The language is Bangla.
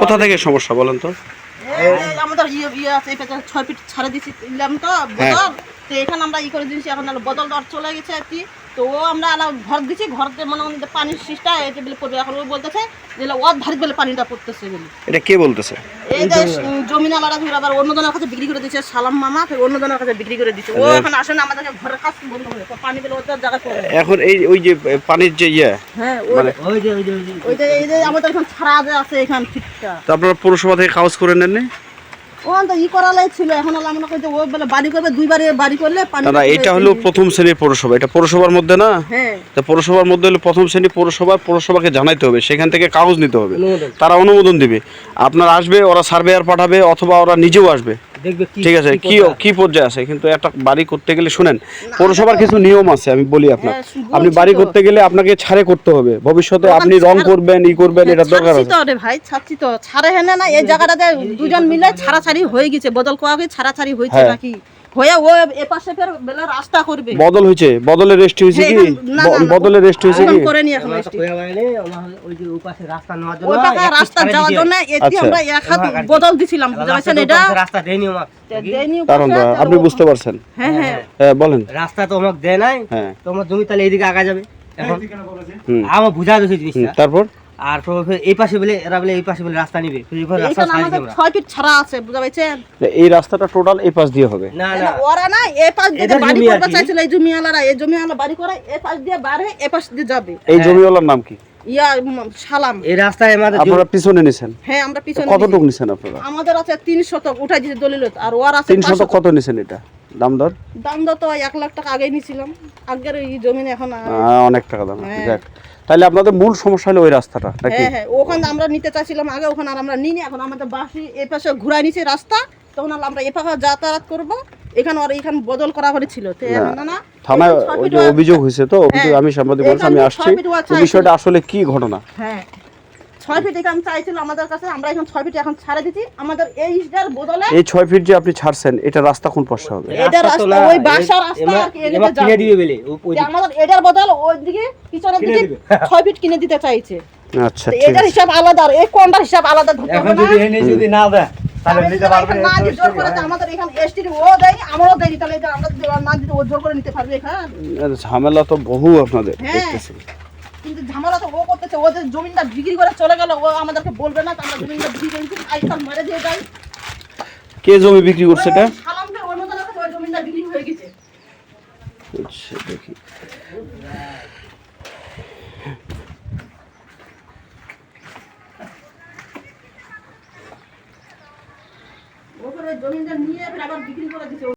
কোথা থেকে সমস্যা বলেন তো? আমাদের ইয়ে ইয়ে আছে এটা ছয় ফিট ছাড়ে দিচ্ছি দিলাম তো হ্যাঁ। বদল। তো এখানে আমরা ই করে দিচ্ছি এখন বদল দর চলে গেছে আর কি। তো ও আমরা আলাদা ঘর দিচ্ছি ঘরতে মনে মনে পানির সিস্টা এটা বলে পড়বে এখন ও বলতেছে যে ওর ধারে বলে পানিটা পড়তেছে বলে। এটা কে বলতেছে? এই যে জমিন আলাদা ধরে আবার অন্য জনের কাছে বিক্রি করে দিচ্ছে সালাম মামা ফের অন্য জনের কাছে বিক্রি করে দিচ্ছে ও এখন আসে না আমাদেরকে ঘরের কাজ বন্ধ করে তো পানি পেলে ওটার জায়গায় পড়বে এখন এই ওই যে পানির যে ইয়ে হ্যাঁ ওই মানে যে ওই যে ওই যে। এই যে আমাদের এখন ছাড়া আছে এখান ফিটটা তো আপনারা পৌরসভা থেকে কাগজ করে নেননি? ও তো ই করালাই ছিল এখন হলো আমরা কইতে ও বলে বাড়ি করবে দুইবারে বাড়ি করলে না না এটা হলো প্রথম শ্রেণির পৌরসভা এটা পৌরসভার মধ্যে না? হ্যাঁ। তা পৌরসভার মধ্যে হলো প্রথম শ্রেণি পৌরসভা পৌরসভাকে জানাইতে হবে সেখান থেকে কাগজ নিতে হবে। তারা অনুমোদন দিবে। আপনার আসবে ওরা সার্ভেয়ার পাঠাবে অথবা ওরা নিজেও আসবে। দেখবে ঠিক আছে কি কি পর্যায়ে আছে। কিন্তু একটা বাড়ি করতে গেলে শুনেন পৌরসভার কিছু নিয়ম আছে আমি বলি আপনার হ্যাঁ, আপনি বাড়ি করতে গেলে আপনাকে ছাড়ে করতে হবে। ভবিষ্যতে আপনি রং করবেন ই করবেন এটা দরকার আছে। তো ভাই ছাড়ছি তো। ছাড়ে হেনে না এই জায়গাটাতে দুজন মিলে ছাড়াছাড়ি হয়ে গেছে বদল করা হয়ে ছাড়াছাড়ি হয়েছে হ্যাঁ। নাকি? হয়ে ও এ পাশে ফের বেলা রাস্তা করবে। বদল হয়েছে। বদলে রেস্ট হয়েছে হ্যাঁ, কি? এখন- না, না, ব- না, বদলে রেস্ট হয়েছে কি? করে নি এখন আমরা তো স্টিক। কইয়া বাইরে, আমরা হলো ওই যে ওই পাশে রাস্তা নেওয়ার জন্য ওই পাকা রাস্তা যাওয়ার জন্য এটি। আমরা এক হাত বদল দিছিলাম বুঝতে পারছেন এটা? রাস্তা দেয়নি আমাকে দেয়নি কারণ পাশে, আপনি বুঝতে পারছেন। হ্যাঁ হ্যাঁ। হ্যাঁ বলেন। রাস্তা তো আমাকে দেয় নাই। হ্যাঁ। তোমার জমি তাহলে এইদিকে আগা যাবে। এখন আমার বুঝা দিয়েছে জিনিসটা। তারপর? আর এই পাশে বলে এরা বলে এই পাশে বলে রাস্তা নিবে। রাস্তা ছয় ফিট ছাড়া আছে বুঝতে পারছেন? এই রাস্তাটা টোটাল এই পাশ দিয়ে হবে। না না। ওরা না এ পাশ দিয়ে বাড়ি করতে চাইছিল এই জমিওয়ালারা এই জমিওয়ালা বাড়ি করে এ পাশ দিয়ে বাইরে এ পাশ দিয়ে যাবে। এই জমিওয়ালার নাম কি? ইয়া সালাম। এই রাস্তায় আমাদের আপনারা পিছনে নিছেন? হ্যাঁ আমরা পিছনে কতটুকু নিছেন আপনারা? আমাদের আছে তিন শতক উঠাই দিয়েছে দলিল আর ওর আছে তিন শতক কত নিছেন এটা? দাম দর? দাম দর তো এক লাখ টাকা আগেই নিছিলাম। আগের এই জমিন এখন অনেক টাকা দাম। হ্যাঁ। যাক তাহলে আপনাদের মূল সমস্যা হলো ওই রাস্তাটা নাকি? হ্যাঁ হ্যাঁ ওখানে আমরা নিতে চাইছিলাম আগে ওখানে আর আমরা নিইনি। এখন আমাদের বাসি এ পাশে ঘুরাই নিছে রাস্তা তখন আমরা এ পাশে যাতায়াত করব। এখানে আর এখানে বদল করা হয়েছিল থানায় ওই যে অভিযোগ হয়েছে তো হ্যাঁ। আমি সাংবাদিক আমি আসছি। বিষয়টা আসলে কি ঘটনা? হ্যাঁ। ছয় ফিট এখানে চাইছিল আমাদের কাছে আমরা এখন ছয় ফিট এখন ছাড়ে দিচ্ছি আমাদের এই ইসটার বদলে এই ছয় ফিট যে আপনি ছাড়ছেন এটা রাস্তা কোন পাশে হবে? এটা রাস্তা ওই বাসা রাস্তা আর কি, এদিকে কিনে দিবে বলে আমাদের এটার বদল ওই দিকে পিছনের দিকে ছয় ফিট কিনে দিতে চাইছে। আচ্ছা এটার হিসাব আলাদা আর এই কোনটার হিসাব আলাদা ধরতে হবে যদি না এনে যদি না দেয় তাহলে নিতে পারবে না জোর করে আমাদের এখানে এসটি ও দেয়নি আমরাও তাহলে আমরা না দিতে ও জোর করে নিতে পারবে এখানে? ঝামেলা তো বহু আপনাদের হ্যাঁ। দেখতেছি। কিন্তু ঝামেলা তো ও করতেছে ও যে জমিটা বিক্রি করে চলে গেল ও আমাদেরকে বলবে না আমরা জমিটা বিক্রি করে দিচ্ছি আইসাল মেরে দিয়ে যাই। কে জমি বিক্রি করছে এটা? সালামকে অন্য জনের কাছে ওই জমিটা বিক্রি হয়ে গেছে। আচ্ছা দেখি। ওখানে জমিটা নিয়ে আবার বিক্রি করে দিচ্ছে